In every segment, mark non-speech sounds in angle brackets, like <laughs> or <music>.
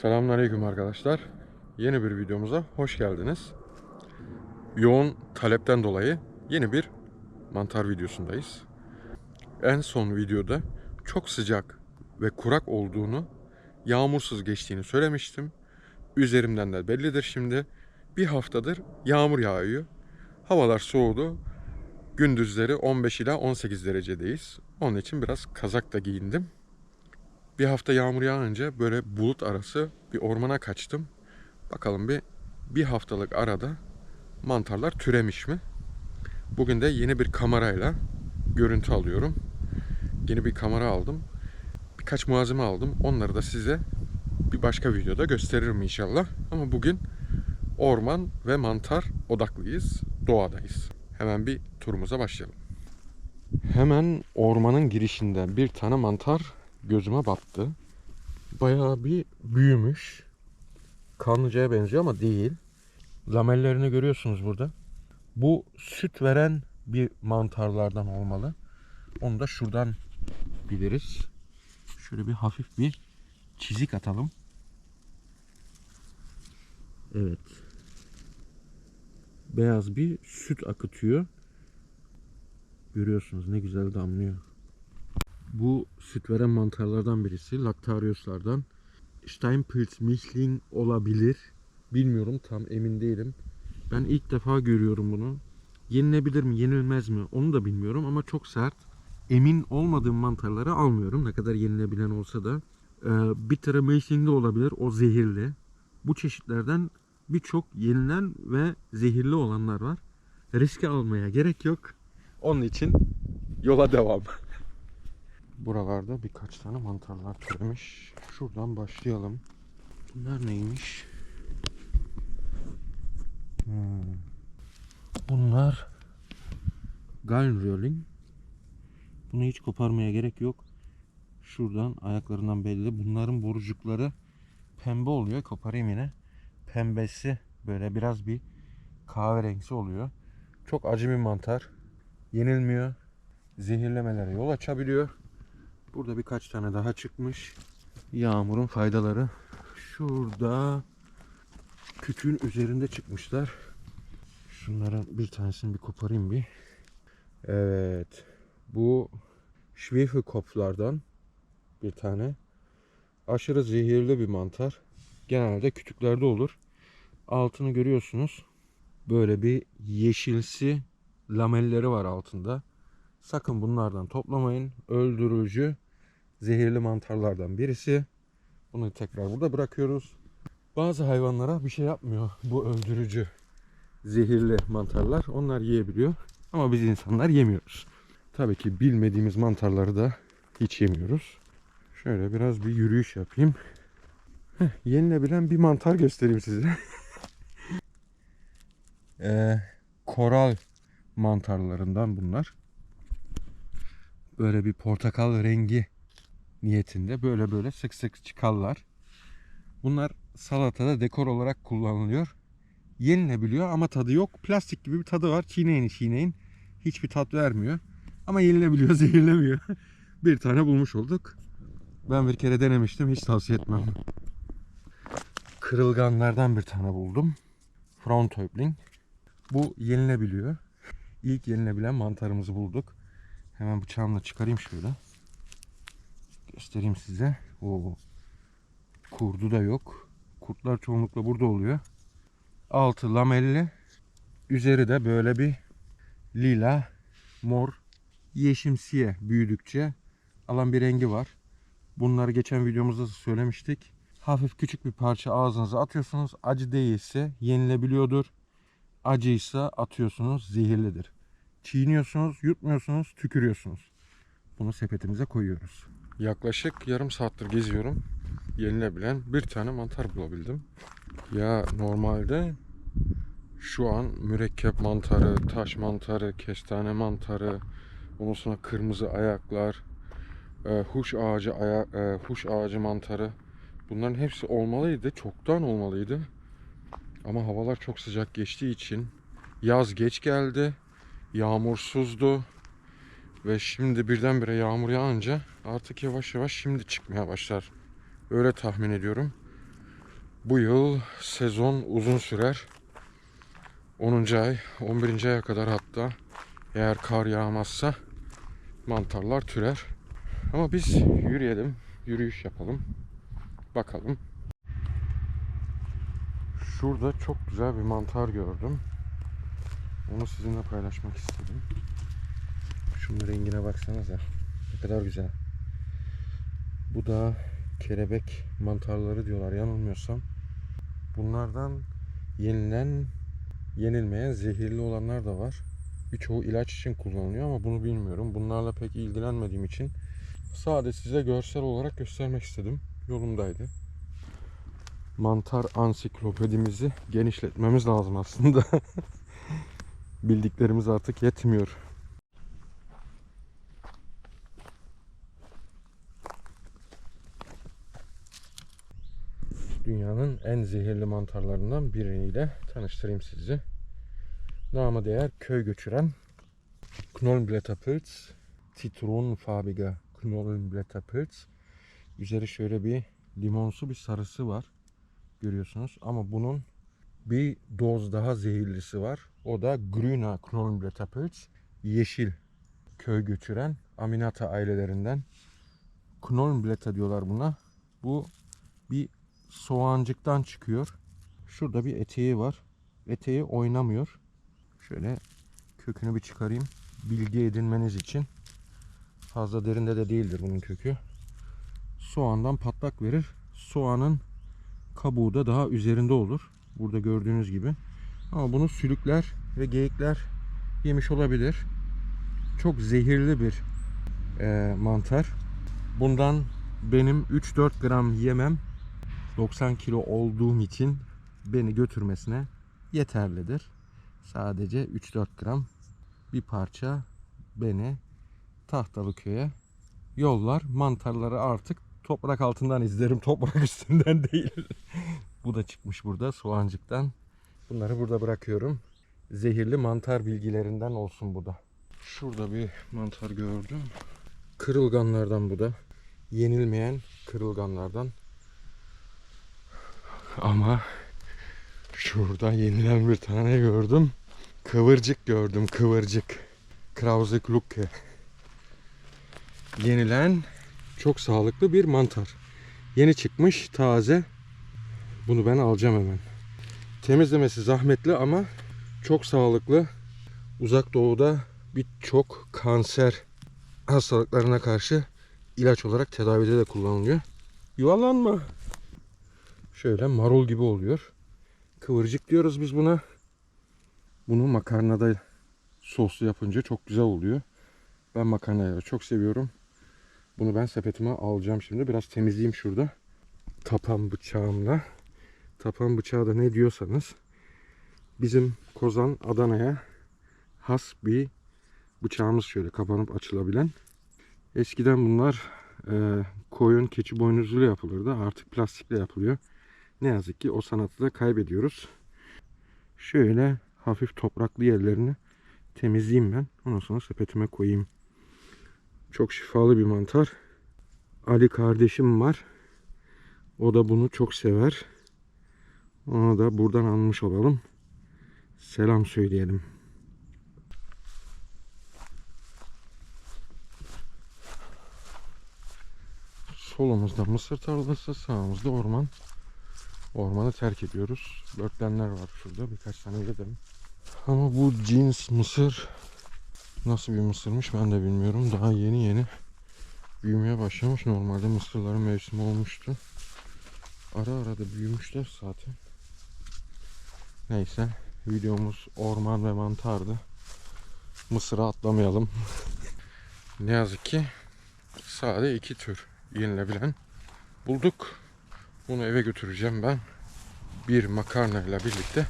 Selamünaleyküm arkadaşlar. Yeni bir videomuza hoş geldiniz. Yoğun talepten dolayı yeni bir mantar videosundayız. En son videoda çok sıcak ve kurak olduğunu, yağmursuz geçtiğini söylemiştim. Üzerimden de bellidir şimdi. Bir haftadır yağmur yağıyor. Havalar soğudu. Gündüzleri 15 ila 18 derecedeyiz. Onun için biraz kazak da giyindim. Bir hafta yağmur yağınca böyle bulut arası bir ormana kaçtım. Bakalım bir bir haftalık arada mantarlar türemiş mi? Bugün de yeni bir kamerayla görüntü alıyorum. Yeni bir kamera aldım. Birkaç malzeme aldım. Onları da size bir başka videoda gösteririm inşallah. Ama bugün orman ve mantar odaklıyız. Doğadayız. Hemen bir turumuza başlayalım. Hemen ormanın girişinde bir tane mantar gözüme battı. Bayağı bir büyümüş. Kanlıcaya benziyor ama değil. Lamellerini görüyorsunuz burada. Bu süt veren bir mantarlardan olmalı. Onu da şuradan biliriz. Şöyle bir hafif bir çizik atalım. Evet. Beyaz bir süt akıtıyor. Görüyorsunuz ne güzel damlıyor. Bu süt veren mantarlardan birisi. Lactarius'lardan. Steinpilz Mischling olabilir. Bilmiyorum tam emin değilim. Ben ilk defa görüyorum bunu. Yenilebilir mi yenilmez mi onu da bilmiyorum ama çok sert. Emin olmadığım mantarları almıyorum ne kadar yenilebilen olsa da. Ee, Bitter Mischling de olabilir o zehirli. Bu çeşitlerden birçok yenilen ve zehirli olanlar var. Riske almaya gerek yok. Onun için yola devam. <laughs> Buralarda birkaç tane mantarlar türemiş. Şuradan başlayalım. Bunlar neymiş? Hmm. Bunlar Gallenröhling. Bunu hiç koparmaya gerek yok. Şuradan ayaklarından belli. Bunların borucukları pembe oluyor. Koparayım yine. Pembesi böyle biraz bir kahverengisi oluyor. Çok acı bir mantar. Yenilmiyor. Zehirlemelere yol açabiliyor. Burada birkaç tane daha çıkmış. Yağmurun faydaları. Şurada kütüğün üzerinde çıkmışlar. Şunların bir tanesini bir koparayım bir. Evet. Bu Schwefelkopflardan bir tane. Aşırı zehirli bir mantar. Genelde kütüklerde olur. Altını görüyorsunuz. Böyle bir yeşilsi lamelleri var altında. Sakın bunlardan toplamayın. Öldürücü zehirli mantarlardan birisi. Bunu tekrar burada bırakıyoruz. Bazı hayvanlara bir şey yapmıyor bu öldürücü zehirli mantarlar. Onlar yiyebiliyor. Ama biz insanlar yemiyoruz. Tabii ki bilmediğimiz mantarları da hiç yemiyoruz. Şöyle biraz bir yürüyüş yapayım. Heh, yenilebilen bir mantar göstereyim size. <laughs> Ee, koral mantarlarından bunlar böyle bir portakal rengi niyetinde böyle böyle sık sık çıkarlar. Bunlar salatada dekor olarak kullanılıyor. Yenilebiliyor ama tadı yok. Plastik gibi bir tadı var. Çiğneyin çiğneyin. Hiçbir tat vermiyor. Ama yenilebiliyor, <laughs> zehirlemiyor. bir tane bulmuş olduk. Ben bir kere denemiştim. Hiç tavsiye etmem. Kırılganlardan bir tane buldum. Frontöbling. Bu yenilebiliyor. İlk yenilebilen mantarımızı bulduk. Hemen bıçağımla çıkarayım şöyle. Göstereyim size. Oo. Kurdu da yok. Kurtlar çoğunlukla burada oluyor. Altı lamelli. Üzeri de böyle bir lila, mor, yeşimsiye büyüdükçe alan bir rengi var. Bunları geçen videomuzda da söylemiştik. Hafif küçük bir parça ağzınıza atıyorsunuz. Acı değilse yenilebiliyordur. Acıysa atıyorsunuz zehirlidir. Çiğniyorsunuz, yutmuyorsunuz, tükürüyorsunuz. Bunu sepetimize koyuyoruz. Yaklaşık yarım saattir geziyorum. Yenilebilen bir tane mantar bulabildim. Ya normalde şu an mürekkep mantarı, taş mantarı, kestane mantarı, ondan sonra kırmızı ayaklar, e, huş ağacı aya, e, huş ağacı mantarı. Bunların hepsi olmalıydı, çoktan olmalıydı. Ama havalar çok sıcak geçtiği için yaz geç geldi yağmursuzdu. Ve şimdi birdenbire yağmur yağınca artık yavaş yavaş şimdi çıkmaya başlar. Öyle tahmin ediyorum. Bu yıl sezon uzun sürer. 10. ay, 11. aya kadar hatta eğer kar yağmazsa mantarlar türer. Ama biz yürüyelim, yürüyüş yapalım. Bakalım. Şurada çok güzel bir mantar gördüm. Onu sizinle paylaşmak istedim. Şunun rengine baksanıza. Ne kadar güzel. Bu da kelebek mantarları diyorlar yanılmıyorsam. Bunlardan yenilen, yenilmeyen zehirli olanlar da var. Birçoğu ilaç için kullanılıyor ama bunu bilmiyorum. Bunlarla pek ilgilenmediğim için sadece size görsel olarak göstermek istedim. Yolundaydı. Mantar ansiklopedimizi genişletmemiz lazım aslında. <laughs> Bildiklerimiz artık yetmiyor. Dünyanın en zehirli mantarlarından biriyle tanıştırayım sizi. Namı değer köy göçüren Knollenblätterpilz, Zitronenfarbiger Knollenblätterpilz. Üzeri şöyle bir limonsu bir sarısı var. Görüyorsunuz ama bunun bir doz daha zehirlisi var. O da Grüner Knollenblätterpilz. Yeşil köy göçüren Aminata ailelerinden. Knollenblätter diyorlar buna. Bu bir soğancıktan çıkıyor. Şurada bir eteği var. Eteği oynamıyor. Şöyle kökünü bir çıkarayım. Bilgi edinmeniz için. Fazla derinde de değildir bunun kökü. Soğandan patlak verir. Soğanın kabuğu da daha üzerinde olur. Burada gördüğünüz gibi. Ama bunu sülükler ve geyikler yemiş olabilir. Çok zehirli bir e, mantar. Bundan benim 3-4 gram yemem 90 kilo olduğum için beni götürmesine yeterlidir. Sadece 3-4 gram bir parça beni Tahtalıköy'e yollar. Mantarları artık toprak altından izlerim. Toprak <laughs> üstünden değil. Bu da çıkmış burada soğancıktan. Bunları burada bırakıyorum. Zehirli mantar bilgilerinden olsun bu da. Şurada bir mantar gördüm. Kırılganlardan bu da. Yenilmeyen kırılganlardan. Ama şurada yenilen bir tane gördüm. Kıvırcık gördüm, kıvırcık. Krause Glucke. Yenilen çok sağlıklı bir mantar. Yeni çıkmış, taze. Bunu ben alacağım hemen. Temizlemesi zahmetli ama çok sağlıklı. Uzak doğuda birçok kanser hastalıklarına karşı ilaç olarak tedavide de kullanılıyor. Yuvarlanma. Şöyle marul gibi oluyor. Kıvırcık diyoruz biz buna. Bunu makarnada soslu yapınca çok güzel oluyor. Ben makarnayı çok seviyorum. Bunu ben sepetime alacağım şimdi. Biraz temizleyeyim şurada. Tapan bıçağımla. Tapan bıçağı da ne diyorsanız. Bizim Kozan Adana'ya has bir bıçağımız şöyle kapanıp açılabilen. Eskiden bunlar e, koyun keçi boynuzuyla yapılırdı. Artık plastikle yapılıyor. Ne yazık ki o sanatı da kaybediyoruz. Şöyle hafif topraklı yerlerini temizleyeyim ben. Ondan sonra sepetime koyayım. Çok şifalı bir mantar. Ali kardeşim var. O da bunu çok sever. Ona da buradan almış olalım. Selam söyleyelim. Solumuzda mısır tarlası, sağımızda orman. Ormanı terk ediyoruz. Börtlenler var şurada. Birkaç tane yedim. Ama bu cins mısır nasıl bir mısırmış ben de bilmiyorum. Daha yeni yeni büyümeye başlamış. Normalde mısırların mevsimi olmuştu. Ara ara da büyümüşler zaten. Neyse videomuz orman ve mantardı. Mısır'a atlamayalım. <laughs> ne yazık ki sade iki tür yenilebilen bulduk. Bunu eve götüreceğim ben. Bir makarna ile birlikte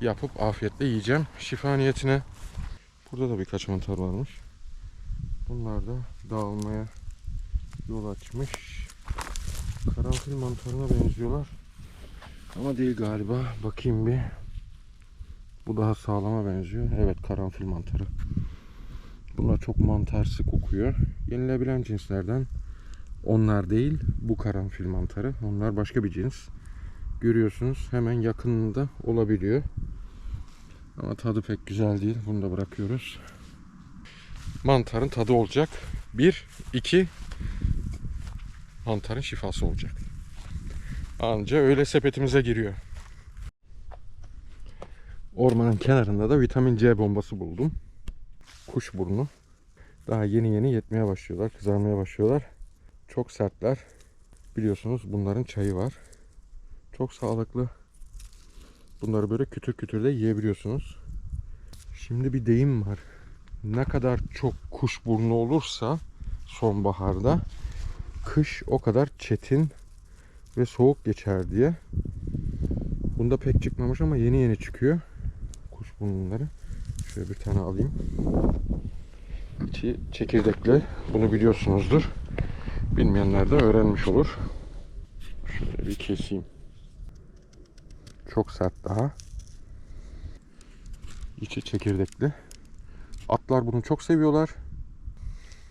yapıp afiyetle yiyeceğim. Şifa niyetine. Burada da birkaç mantar varmış. Bunlar da dağılmaya yol açmış. Karanfil mantarına benziyorlar. Ama değil galiba. Bakayım bir. Bu daha sağlama benziyor. Evet karanfil mantarı. Bunlar çok mantarsı kokuyor. Yenilebilen cinslerden onlar değil. Bu karanfil mantarı. Onlar başka bir cins. görüyorsunuz hemen yakınında olabiliyor. Ama tadı pek güzel değil. Bunu da bırakıyoruz. Mantarın tadı olacak. Bir, iki mantarın şifası olacak. Anca öyle sepetimize giriyor. Ormanın kenarında da vitamin C bombası buldum. Kuşburnu. Daha yeni yeni yetmeye başlıyorlar, kızarmaya başlıyorlar. Çok sertler. Biliyorsunuz bunların çayı var. Çok sağlıklı. Bunları böyle kütür kütür de yiyebiliyorsunuz. Şimdi bir deyim var. Ne kadar çok kuşburnu olursa sonbaharda kış o kadar çetin ve soğuk geçer diye. Bunda pek çıkmamış ama yeni yeni çıkıyor. Kuşburnları. Şöyle bir tane alayım. İçi çekirdekli. Bunu biliyorsunuzdur. Bilmeyenler de öğrenmiş olur. Şöyle bir keseyim. Çok sert daha. İçi çekirdekli. Atlar bunu çok seviyorlar.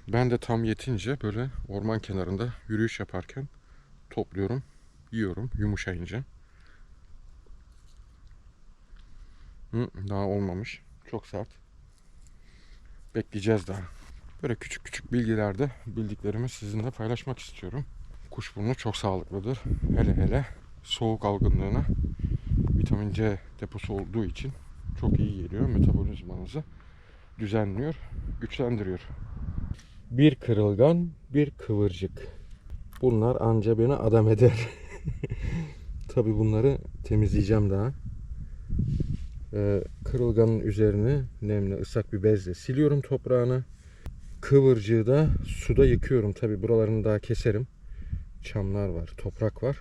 Ben de tam yetince böyle orman kenarında yürüyüş yaparken topluyorum, yiyorum yumuşayınca. Hı, daha olmamış. Çok sert. Bekleyeceğiz daha. Böyle küçük küçük bilgilerde bildiklerimi sizinle paylaşmak istiyorum. Kuşburnu çok sağlıklıdır. Hele hele soğuk algınlığına vitamin C deposu olduğu için çok iyi geliyor. Metabolizmanızı düzenliyor, güçlendiriyor. Bir kırılgan, bir kıvırcık. Bunlar anca beni adam eder. <laughs> Tabi bunları temizleyeceğim daha. Ee, kırılganın üzerine nemli ıslak bir bezle siliyorum toprağını. Kıvırcığı da suda yıkıyorum. Tabi buralarını daha keserim. Çamlar var, toprak var.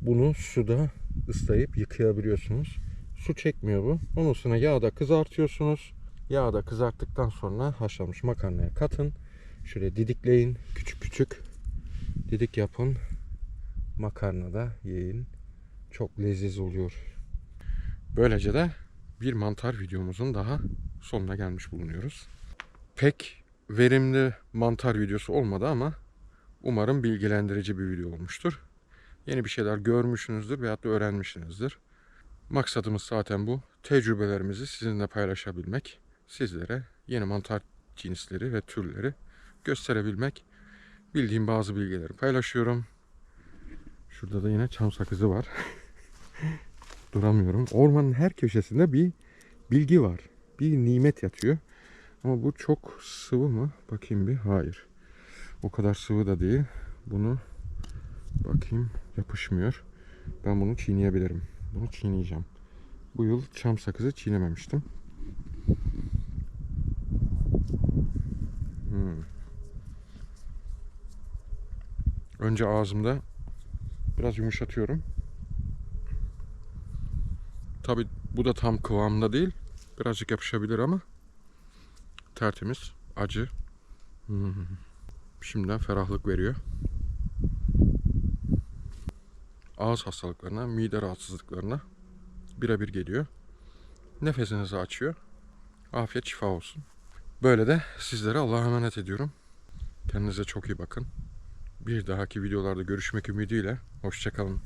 Bunu suda ıslayıp yıkayabiliyorsunuz. Su çekmiyor bu. Onun üstüne yağda kızartıyorsunuz. Yağda kızarttıktan sonra haşlanmış makarnaya katın. Şöyle didikleyin. Küçük küçük didik yapın. Makarna da yiyin. Çok leziz oluyor. Böylece de bir mantar videomuzun daha sonuna gelmiş bulunuyoruz. Pek verimli mantar videosu olmadı ama umarım bilgilendirici bir video olmuştur. Yeni bir şeyler görmüşsünüzdür veyahut da öğrenmişsinizdir. Maksadımız zaten bu. Tecrübelerimizi sizinle paylaşabilmek. Sizlere yeni mantar cinsleri ve türleri gösterebilmek. Bildiğim bazı bilgileri paylaşıyorum. Şurada da yine çam sakızı var. <laughs> Duramıyorum. Ormanın her köşesinde bir bilgi var. Bir nimet yatıyor. Ama bu çok sıvı mı? Bakayım bir. Hayır. O kadar sıvı da değil. Bunu bakayım yapışmıyor. Ben bunu çiğneyebilirim. Bunu çiğneyeceğim. Bu yıl çam sakızı çiğnememiştim. Hmm. Önce ağzımda biraz yumuşatıyorum. Tabi bu da tam kıvamda değil. Birazcık yapışabilir ama tertemiz, acı. Hmm. Şimdiden ferahlık veriyor. Ağız hastalıklarına, mide rahatsızlıklarına birebir geliyor. Nefesinizi açıyor. Afiyet şifa olsun. Böyle de sizlere Allah'a emanet ediyorum. Kendinize çok iyi bakın. Bir dahaki videolarda görüşmek ümidiyle. Hoşçakalın.